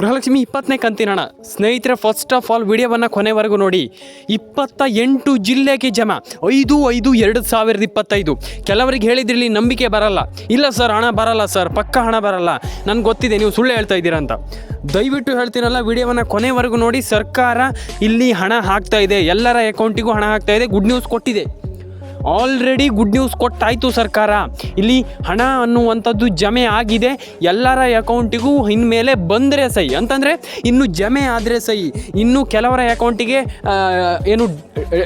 ಗೃಹಲಕ್ಷ್ಮಿ ಇಪ್ಪತ್ತನೇ ಕಂತಿನಣ ಸ್ನೇಹಿತರೆ first of all ವಿಡಿಯೋವನ್ನು ಕೊನೆವರೆಗೂ ನೋಡಿ. ಇಪ್ಪತ್ತ ಎಂಟು ಜಿಲ್ಲೆಗೆ ಜಮ. ಐದು ಐದು, ಎರಡು ಸಾವಿರದ ಇಪ್ಪತ್ತೈದು. ಕೆಲವರಿಗೆ ಹೇಳಿದ್ರಲ್ಲಿ ನಂಬಿಕೆ ಬರಲ್ಲ. ಇಲ್ಲ ಸರ್, ಹಣ ಬರಲ್ಲ ಸರ್, ಪಕ್ಕ ಹಣ ಬರಲ್ಲ. ನನಗೆ ಗೊತ್ತಿದೆ, ನೀವು ಸುಳ್ಳು ಹೇಳ್ತಾ ಇದ್ದೀರಾ ಅಂತ. ದಯವಿಟ್ಟು ಹೇಳ್ತೀನಲ್ಲ, ವಿಡಿಯೋವನ್ನು ಕೊನೆವರೆಗೂ ನೋಡಿ. ಸರ್ಕಾರ ಇಲ್ಲಿ ಹಣ ಹಾಕ್ತಾ ಇದೆ. ಎಲ್ಲರ ಅಕೌಂಟಿಗೂ ಹಣ ಹಾಕ್ತಾ ಇದೆ. ಗುಡ್ ನ್ಯೂಸ್ ಕೊಟ್ಟಿದೆ. ಆಲ್ರೆಡಿ ಗುಡ್ ನ್ಯೂಸ್ ಕೊಟ್ಟಾಯಿತು ಸರ್ಕಾರ. ಇಲ್ಲಿ ಹಣ ಅನ್ನುವಂಥದ್ದು ಜಮೆ ಆಗಿದೆ. ಎಲ್ಲರ ಅಕೌಂಟಿಗೂ ಇನ್ಮೇಲೆ ಬಂದರೆ ಸಹಿ. ಅಂತಂದರೆ ಇನ್ನು ಜಮೆ ಆದರೆ ಸಹಿ. ಇನ್ನು ಕೆಲವರ ಅಕೌಂಟಿಗೆ ಏನು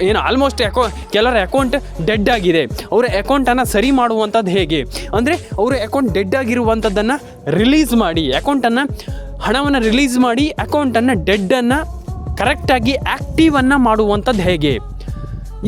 ಏನು ಆಲ್ಮೋಸ್ಟ್ ಅಕೌ, ಕೆಲವರ ಅಕೌಂಟ್ ಡೆಡ್ ಆಗಿದೆ. ಅವರ ಅಕೌಂಟನ್ನು ಸರಿ ಮಾಡುವಂಥದ್ದು ಹೇಗೆ? ಅಂದರೆ ಅವರ ಅಕೌಂಟ್ ಡೆಡ್ ಆಗಿರುವಂಥದ್ದನ್ನು ರಿಲೀಸ್ ಮಾಡಿ. ಅಕೌಂಟನ್ನು ಹಣವನ್ನು ರಿಲೀಸ್ ಮಾಡಿ ಅಕೌಂಟನ್ನು ಡೆಡ್ಡನ್ನು ಕರೆಕ್ಟಾಗಿ ಆ್ಯಕ್ಟಿವನ್ನು ಮಾಡುವಂಥದ್ದು ಹೇಗೆ?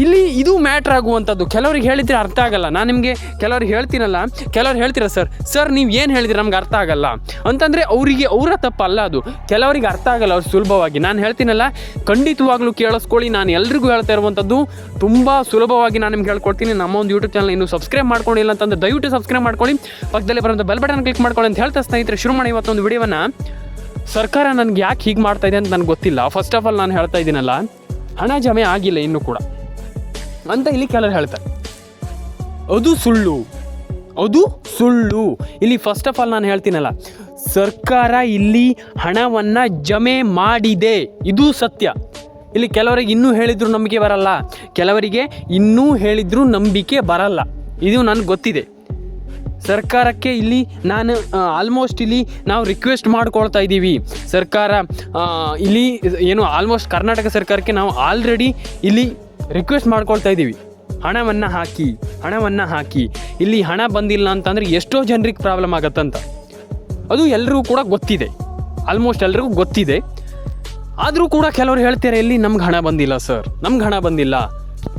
ಇಲ್ಲಿ ಇದು ಮ್ಯಾಟ್ರ್ ಆಗುವಂಥದ್ದು. ಕೆಲವ್ರಿಗೆ ಹೇಳಿದ್ರೆ ಅರ್ಥ ಆಗಲ್ಲ. ನಾನು ನಿಮಗೆ ಕೆಲವ್ರಿಗೆ ಹೇಳ್ತೀನಲ್ಲ, ಕೆಲವ್ರು ಹೇಳ್ತೀರ ಸರ್? ಸರ್, ನೀವು ಏನು ಹೇಳಿದ್ರೆ ನಮ್ಗೆ ಅರ್ಥ ಆಗಲ್ಲ. ಅಂತಂದರೆ ಅವರಿಗೆ ಅವರ ತಪ್ಪಲ್ಲ ಅದು. ಕೆಲವರಿಗೆ ಅರ್ಥ ಆಗಲ್ಲ ಅವ್ರು ಸುಲಭವಾಗಿ. ನಾನು ಹೇಳ್ತೀನಲ್ಲ, ಖಂಡಿತವಾಗ್ಲೂ ಕೇಳಿಸ್ಕೊಳ್ಳಿ. ನಾನು ಎಲ್ರಿಗೂ ಹೇಳ್ತಾ ಇರುವಂಥದ್ದು ತುಂಬ ಸುಲಭವಾಗಿ ನಾನು ನಿಮ್ಗೆ ಹೇಳ್ಕೊಡ್ತೀನಿ. ನಮ್ಮ ಒಂದು ಯೂಟ್ಯೂಬ್ ಚಾನಲ್ ಇನ್ನೂ ಸಬ್ಸ್ಕ್ರೈಬ್ ಮಾಡ್ಕೊಂಡಿಲ್ಲ ಅಂತಂದ್ರೆ ದಯವಿಟ್ಟು ಸಬ್ಸ್ಕ್ರೈಬ್ ಮಾಡ್ಕೊಳ್ಳಿ. ಪಕ್ಕದಲ್ಲಿ ಬರೋಂಥ ಬೆಲ್ ಬಟನ್ ಕ್ಲಿಕ್ ಮಾಡ್ಕೊಳ್ಳಿ ಅಂತ ಹೇಳ್ತಾ ಸ್ನೇಹಿತರೆ, ಶುರು ಮಾಡಿ ಇವತ್ತೊಂದು ವಿಡಿಯೋವನ್ನು. ಸರ್ಕಾರ ನನಗೆ ಯಾಕೆ ಹೀಗೆ ಮಾಡ್ತಾ ಇದೆ ಅಂತ ನನಗೆ ಗೊತ್ತಿಲ್ಲ. ಫಸ್ಟ್ ಆಫ್ ಆಲ್ ನಾನು ಹೇಳ್ತಾ ಇದ್ದೀನಲ್ಲ, ಹಣ ಜಮೆ ಆಗಿಲ್ಲ ಇನ್ನೂ ಕೂಡ. ಅಂತ ಇಲ್ಲಿ ಕೆಲವರು ಹೇಳ್ತಾರೆ. ಅದು ಸುಳ್ಳು. ಅದು ಸುಳ್ಳು. ಇಲ್ಲಿ ಫಸ್ಟ್ ಆಫ್ ಆಲ್ ನಾನು ಹೇಳ್ತೀನಲ್ಲ, ಸರ್ಕಾರ ಇಲ್ಲಿ ಹಣವನ್ನು ಜಮೆ ಮಾಡಿದೆ. ಇದು ಸತ್ಯ. ಇಲ್ಲಿ ಕೆಲವರಿಗೆ ಇನ್ನೂ ಹೇಳಿದ್ರು ನಂಬಿಕೆ ಬರಲ್ಲ. ಕೆಲವರಿಗೆ ಇನ್ನೂ ಹೇಳಿದ್ರು ನಂಬಿಕೆ ಬರಲ್ಲ. ಇದು ನನಗೆ ಗೊತ್ತಿದೆ. ಸರ್ಕಾರಕ್ಕೆ ಇಲ್ಲಿ ನಾನು ಆಲ್ಮೋಸ್ಟ್ ಇಲ್ಲಿ ನಾವು ರಿಕ್ವೆಸ್ಟ್ ಮಾಡ್ಕೊಳ್ತಾ ಇದ್ದೀವಿ. ಸರ್ಕಾರ ಇಲ್ಲಿ ಏನು ಆಲ್ಮೋಸ್ಟ್ ಕರ್ನಾಟಕ ಸರ್ಕಾರಕ್ಕೆ ನಾವು ಆಲ್ರೆಡಿ ಇಲ್ಲಿ ರಿಕ್ವೆಸ್ಟ್ ಮಾಡ್ಕೊಳ್ತಾ ಇದ್ದೀವಿ. ಹಣವನ್ನು ಹಾಕಿ ಹಣವನ್ನು ಹಾಕಿ. ಇಲ್ಲಿ ಹಣ ಬಂದಿಲ್ಲ ಅಂತಂದರೆ ಎಷ್ಟೋ ಜನರಿಗೆ ಪ್ರಾಬ್ಲಮ್ ಆಗತ್ತಂತ. ಅದು ಎಲ್ಲರಿಗೂ ಕೂಡ ಗೊತ್ತಿದೆ. ಆಲ್ಮೋಸ್ಟ್ ಎಲ್ರಿಗೂ ಗೊತ್ತಿದೆ. ಆದರೂ ಕೂಡ ಕೆಲವರು ಹೇಳ್ತಾರೆ, ಇಲ್ಲಿ ನಮ್ಗೆ ಹಣ ಬಂದಿಲ್ಲ ಸರ್. ನಮ್ಗೆ ಹಣ ಬಂದಿಲ್ಲ.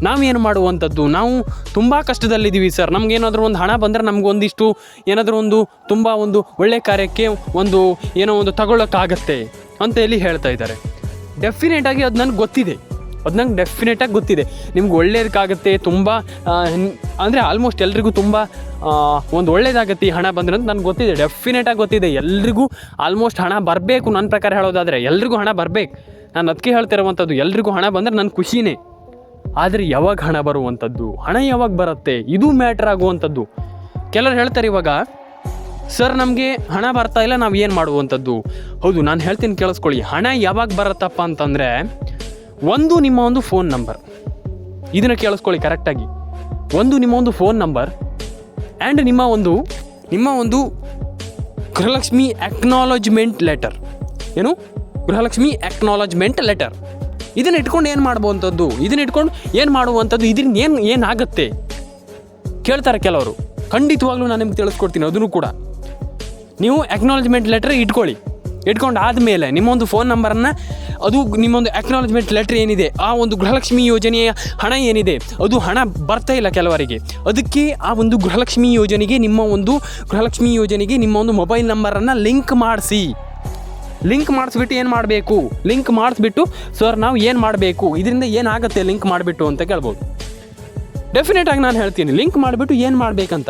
ನಾವೇನು ಮಾಡುವಂಥದ್ದು? ನಾವು ತುಂಬ ಕಷ್ಟದಲ್ಲಿದ್ದೀವಿ ಸರ್. ನಮಗೇನಾದರೂ ಒಂದು ಹಣ ಬಂದರೆ ನಮಗೊಂದಿಷ್ಟು ಏನಾದರೂ ಒಂದು ತುಂಬ ಒಂದು ಒಳ್ಳೆ ಕಾರ್ಯಕ್ಕೆ ಒಂದು ಏನೋ ಒಂದು ತಗೊಳ್ಳೋಕ್ಕಾಗತ್ತೆ ಅಂತ ಇಲ್ಲಿ ಹೇಳ್ತಾ ಇದ್ದಾರೆ. ಡೆಫಿನೆಟಾಗಿ ಅದು ನನಗೆ ಗೊತ್ತಿದೆ. ಅದು ನಂಗೆ ಡೆಫಿನೆಟಾಗಿ ಗೊತ್ತಿದೆ. ನಿಮ್ಗೆ ಒಳ್ಳೇದಕ್ಕಾಗುತ್ತೆ, ತುಂಬ ಅಂದರೆ ಆಲ್ಮೋಸ್ಟ್ ಎಲ್ರಿಗೂ ತುಂಬ ಒಂದು ಒಳ್ಳೇದಾಗತ್ತೆ ಈ ಹಣ ಬಂದರೆ ಅಂತ ನನಗೆ ಗೊತ್ತಿದೆ. ಡೆಫಿನೆಟಾಗಿ ಗೊತ್ತಿದೆ. ಎಲ್ರಿಗೂ ಆಲ್ಮೋಸ್ಟ್ ಹಣ ಬರಬೇಕು ನನ್ನ ಪ್ರಕಾರ ಹೇಳೋದಾದರೆ, ಎಲ್ರಿಗೂ ಹಣ ಬರಬೇಕು. ನಾನು ಅದಕ್ಕೆ ಹೇಳ್ತಿರುವಂಥದ್ದು ಎಲ್ರಿಗೂ ಹಣ ಬಂದರೆ ನನ್ನ ಖುಷಿನೇ. ಆದರೆ ಯಾವಾಗ ಹಣ ಬರುವಂಥದ್ದು? ಹಣ ಯಾವಾಗ ಬರುತ್ತೆ? ಇದು ಮ್ಯಾಟ್ರ್ ಆಗುವಂಥದ್ದು. ಕೆಲವರು ಹೇಳ್ತಾರೆ ಇವಾಗ ಸರ್ ನಮಗೆ ಹಣ ಬರ್ತಾ ಇಲ್ಲ, ನಾವು ಏನು ಮಾಡುವಂಥದ್ದು? ಹೌದು, ನಾನು ಹೇಳ್ತೀನಿ ಕೇಳಿಸ್ಕೊಳ್ಳಿ. ಹಣ ಯಾವಾಗ ಬರುತ್ತಪ್ಪ ಅಂತಂದರೆ ಒಂದು ನಿಮ್ಮ ಒಂದು ಫೋನ್ ನಂಬರ್ ಇದನ್ನು ಕೇಳಿಸ್ಕೊಳ್ಳಿ ಕರೆಕ್ಟಾಗಿ ಒಂದು ನಿಮ್ಮ ಒಂದು ಫೋನ್ ನಂಬರ್ ಆ್ಯಂಡ್ ನಿಮ್ಮ ಒಂದು ನಿಮ್ಮ ಒಂದು ಗೃಹಲಕ್ಷ್ಮಿ ಅಕ್ನಾಲಜ್ಮೆಂಟ್ ಲೆಟರ್ ಏನು? ಗೃಹಲಕ್ಷ್ಮಿ ಅಕ್ನಾಲಜ್ಮೆಂಟ್ ಲೆಟರ್ ಇದನ್ನ ಇಟ್ಕೊಂಡು ಏನು ಮಾಡುವಂಥದ್ದು ಇದನ್ನ ಇಟ್ಕೊಂಡು ಏನು ಮಾಡುವಂಥದ್ದು? ಇದರಿಂದ ಏನು, ಏನಾಗುತ್ತೆ? ಕೇಳ್ತಾರೆ ಕೆಲವರು. ಖಂಡಿತವಾಗ್ಲೂ ನಾನು ನಿಮ್ಗೆ ತಿಳಿಸ್ಕೊಡ್ತೀನಿ ಅದನ್ನು ಕೂಡ. ನೀವು ಅಕ್ನಾಲಜ್ಮೆಂಟ್ ಲೆಟರ್ ಇಟ್ಕೊಳ್ಳಿ. ಇಟ್ಕೊಂಡು ಆದಮೇಲೆ ನಿಮ್ಮೊಂದು ಫೋನ್ ನಂಬರನ್ನು ಅದು ನಿಮ್ಮೊಂದು ಅಕ್ನಾಲಜ್ಮೆಂಟ್ ಲೆಟ್ರ್ ಏನಿದೆ? ಆ ಒಂದು ಗೃಹಲಕ್ಷ್ಮಿ ಯೋಜನೆಯ ಹಣ ಏನಿದೆ? ಅದು ಹಣ ಬರ್ತಾ ಇಲ್ಲ ಕೆಲವರಿಗೆ. ಅದಕ್ಕೆ ಆ ಒಂದು ಗೃಹಲಕ್ಷ್ಮಿ ಯೋಜನೆಗೆ ನಿಮ್ಮ ಒಂದು ಗೃಹಲಕ್ಷ್ಮಿ ಯೋಜನೆಗೆ ನಿಮ್ಮ ಒಂದು ಮೊಬೈಲ್ ನಂಬರನ್ನು ಲಿಂಕ್ ಮಾಡಿಸಿ. ಲಿಂಕ್ ಮಾಡಿಸ್ಬಿಟ್ಟು ಏನು ಮಾಡಬೇಕು? ಲಿಂಕ್ ಮಾಡಿಸ್ಬಿಟ್ಟು ಸರ್ ನಾವು ಏನು ಮಾಡಬೇಕು? ಇದರಿಂದ ಏನಾಗುತ್ತೆ ಲಿಂಕ್ ಮಾಡಿಬಿಟ್ಟು? ಅಂತ ಕೇಳ್ಬೋದು. ಡೆಫಿನೆಟಾಗಿ ನಾನು ಹೇಳ್ತೀನಿ. ಲಿಂಕ್ ಮಾಡಿಬಿಟ್ಟು ಏನು ಮಾಡಬೇಕಂತ?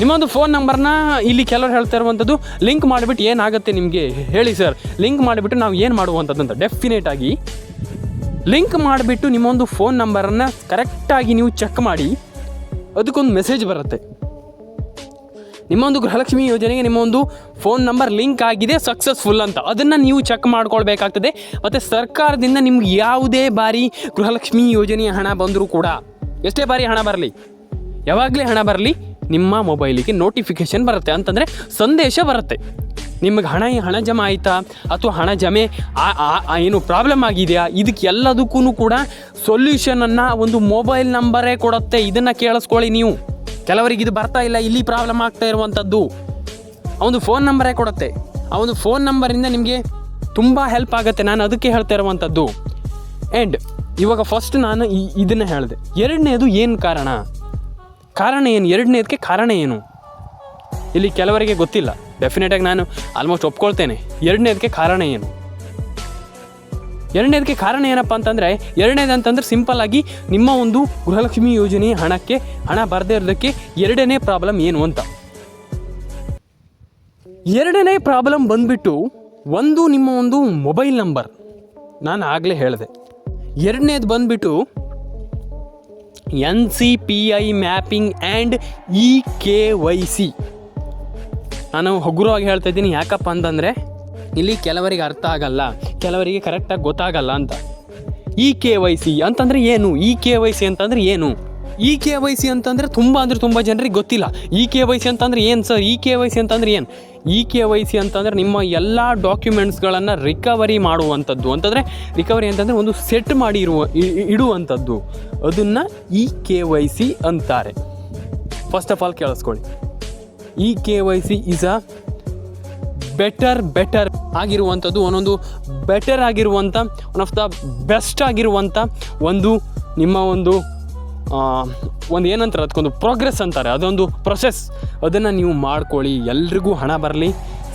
ನಿಮ್ಮೊಂದು ಫೋನ್ ನಂಬರ್ನ ಇಲ್ಲಿ ಕೆಲವರು ಹೇಳ್ತಾ ಇರುವಂಥದ್ದು ಲಿಂಕ್ ಮಾಡಿಬಿಟ್ಟು ಏನಾಗುತ್ತೆ ನಿಮಗೆ? ಹೇಳಿ ಸರ್ ಲಿಂಕ್ ಮಾಡಿಬಿಟ್ಟು ನಾವು ಏನು ಮಾಡುವಂಥದ್ದು ಅಂತ ಡೆಫಿನೆಟ್ ಆಗಿ ಲಿಂಕ್ ಮಾಡಿಬಿಟ್ಟು ನಿಮ್ಮೊಂದು ಫೋನ್ ನಂಬರನ್ನು ಕರೆಕ್ಟಾಗಿ ನೀವು ಚೆಕ್ ಮಾಡಿ, ಅದಕ್ಕೊಂದು ಮೆಸೇಜ್ ಬರುತ್ತೆ. ನಿಮ್ಮೊಂದು ಗೃಹಲಕ್ಷ್ಮಿ ಯೋಜನೆಗೆ ನಿಮ್ಮೊಂದು ಫೋನ್ ನಂಬರ್ ಲಿಂಕ್ ಆಗಿದೆ ಸಕ್ಸಸ್ಫುಲ್ ಅಂತ. ಅದನ್ನು ನೀವು ಚೆಕ್ ಮಾಡ್ಕೊಳ್ಬೇಕಾಗ್ತದೆ. ಮತ್ತು ಸರ್ಕಾರದಿಂದ ನಿಮ್ಗೆ ಯಾವುದೇ ಬಾರಿ ಗೃಹಲಕ್ಷ್ಮಿ ಯೋಜನೆಯ ಹಣ ಬಂದರೂ ಕೂಡ, ಎಷ್ಟೇ ಬಾರಿ ಹಣ ಬರಲಿ, ಯಾವಾಗಲೇ ಹಣ ಬರಲಿ ನಿಮ್ಮ ಮೊಬೈಲಿಗೆ ನೋಟಿಫಿಕೇಷನ್ ಬರುತ್ತೆ. ಅಂತಂದರೆ ಸಂದೇಶ ಬರುತ್ತೆ. ನಿಮಗೆ ಹಣ ಹಣ ಜಮಾ ಆಯಿತಾ? ಅಥವಾ ಹಣ ಜಮೆ ಏನು ಪ್ರಾಬ್ಲಮ್ ಆಗಿದೆಯಾ? ಇದಕ್ಕೆ ಎಲ್ಲದಕ್ಕೂ ಕೂಡ ಸೊಲ್ಯೂಷನನ್ನು ಒಂದು ಮೊಬೈಲ್ ನಂಬರೇ ಕೊಡುತ್ತೆ. ಇದನ್ನು ಕೇಳಿಸ್ಕೊಳ್ಳಿ ನೀವು. ಕೆಲವರಿಗೆ ಇದು ಬರ್ತಾ ಇಲ್ಲ. ಇಲ್ಲಿ ಪ್ರಾಬ್ಲಮ್ ಆಗ್ತಾ ಇರುವಂಥದ್ದು. ಒಂದು ಫೋನ್ ನಂಬರೇ ಕೊಡುತ್ತೆ. ಆ ಒಂದು ಫೋನ್ ನಂಬರಿಂದ ನಿಮಗೆ ತುಂಬ ಹೆಲ್ಪ್ ಆಗುತ್ತೆ. ನಾನು ಅದಕ್ಕೆ ಹೇಳ್ತಾ ಇರುವಂಥದ್ದು. ಆ್ಯಂಡ್ ಇವಾಗ ಫಸ್ಟ್ ನಾನು ಇದನ್ನು ಹೇಳಿದೆ. ಎರಡನೇದು ಏನು ಕಾರಣ? ಕಾರಣ ಏನು? ಎರಡನೇದಕ್ಕೆ ಕಾರಣ ಏನು? ಇಲ್ಲಿ ಕೆಲವರಿಗೆ ಗೊತ್ತಿಲ್ಲ. ಡೆಫಿನೆಟಾಗಿ ನಾನು ಆಲ್ಮೋಸ್ಟ್ ಒಪ್ಕೊಳ್ತೇನೆ. ಎರಡನೇದಕ್ಕೆ ಕಾರಣ ಏನು? ಎರಡನೇದಕ್ಕೆ ಕಾರಣ ಏನಪ್ಪ ಅಂತಂದರೆ, ಎರಡನೇದು ಅಂತಂದ್ರೆ ಸಿಂಪಲ್ ಆಗಿ ನಿಮ್ಮ ಒಂದು ಗೃಹಲಕ್ಷ್ಮಿ ಯೋಜನೆ ಹಣಕ್ಕೆ ಹಣ ಬರದೇ ಇರೋದಕ್ಕೆ ಎರಡನೇ ಪ್ರಾಬ್ಲಮ್ ಏನು ಅಂತ. ಎರಡನೇ ಪ್ರಾಬ್ಲಮ್ ಬಂದ್ಬಿಟ್ಟು ಒಂದು ನಿಮ್ಮ ಒಂದು ಮೊಬೈಲ್ ನಂಬರ್ ನಾನು ಆಗಲೇ ಹೇಳಿದೆ. ಎರಡನೇದು ಬಂದುಬಿಟ್ಟು N C P I mapping and E K Y C. ನಾನು ಹಗುರವಾಗಿ ಹೇಳ್ತಾ ಇದ್ದೀನಿ, ಯಾಕಪ್ಪ ಅಂತಂದರೆ ಇಲ್ಲಿ ಕೆಲವರಿಗೆ ಅರ್ಥ ಆಗಲ್ಲ, ಕೆಲವರಿಗೆ ಕರೆಕ್ಟಾಗಿ ಗೊತ್ತಾಗಲ್ಲ ಅಂತ. ಇ ಕೆ ವೈ ಸಿ ಅಂತಂದರೆ ಏನು? ಇ ಕೆ ವೈ ಸಿ ಅಂತಂದರೆ ಏನು? ಇ ಕೆ ವೈ ಸಿ ಅಂತಂದರೆ ತುಂಬ ಅಂದರೆ ತುಂಬ ಜನರಿಗೆ ಗೊತ್ತಿಲ್ಲ. ಇ ಕೆ ವೈ ಸಿ ಅಂತಂದರೆ ಏನು sir? E K Y C ಅಂತಂದರೆ ಏನು? ಇ ಕೆ ವೈ ಸಿ ಅಂತಂದರೆ ನಿಮ್ಮ ಎಲ್ಲ ಡಾಕ್ಯುಮೆಂಟ್ಸ್ಗಳನ್ನು ರಿಕವರಿ ಮಾಡುವಂಥದ್ದು. ಅಂತಂದರೆ ರಿಕವರಿ ಅಂತಂದರೆ ಒಂದು ಸೆಟ್ ಮಾಡಿ ಇರುವ ಇಡುವಂಥದ್ದು. ಅದನ್ನು ಇ ಕೆ ವೈ ಸಿ ಅಂತಾರೆ. ಫಸ್ಟ್ ಆಫ್ ಆಲ್ ಕೇಳಿಸ್ಕೊಳ್ಳಿ. E K Y C is a better better ಆಗಿರುವಂಥದ್ದು, ಒಂದೊಂದು ಬೆಟರ್ ಆಗಿರುವಂಥ ಒನ್ ಆಫ್ ದ ಬೆಸ್ಟ್ ಆಗಿರುವಂಥ ಒಂದು ನಿಮ್ಮ ಒಂದು ಒಂದು ಏನಂತಾರೆ, ಅದಕ್ಕೊಂದು ಪ್ರೋಗ್ರೆಸ್ ಅಂತಾರೆ. ಅದೊಂದು ಪ್ರೊಸೆಸ್ ಅದನ್ನು ನೀವು ಮಾಡ್ಕೊಳ್ಳಿ. ಎಲ್ರಿಗೂ ಹಣ ಬರಲಿ.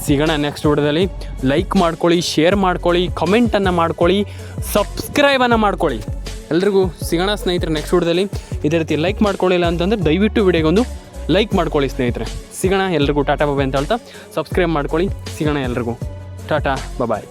ಸಿಗೋಣ ನೆಕ್ಸ್ಟ್ ವಿಡಿಯೋದಲ್ಲಿ. ಲೈಕ್ ಮಾಡ್ಕೊಳ್ಳಿ ಶೇರ್ ಮಾಡ್ಕೊಳ್ಳಿ ಕಮೆಂಟನ್ನು ಮಾಡ್ಕೊಳ್ಳಿ ಸಬ್ಸ್ಕ್ರೈಬನ್ನು ಮಾಡ್ಕೊಳ್ಳಿ. ಎಲ್ರಿಗೂ ಸಿಗೋಣ ಸ್ನೇಹಿತರೆ ನೆಕ್ಸ್ಟ್ ವಿಡಿಯೋದಲ್ಲಿ. ಇದೇ ರೀತಿ ಲೈಕ್ ಮಾಡ್ಕೊಳ್ಳಿಲ್ಲ ಅಂತಂದರೆ ದಯವಿಟ್ಟು ವಿಡಿಯೋಗೊಂದು ಲೈಕ್ ಮಾಡ್ಕೊಳ್ಳಿ ಸ್ನೇಹಿತರೆ. ಸಿಗೋಣ ಎಲ್ರಿಗೂ. ಟಾಟಾ ಬಾಬೆ ಅಂತ ಹೇಳ್ತಾ. ಸಬ್ಸ್ಕ್ರೈಬ್ ಮಾಡ್ಕೊಳ್ಳಿ. ಸಿಗೋಣ ಎಲ್ರಿಗೂ. ಟಾಟಾ ಬಾಯ್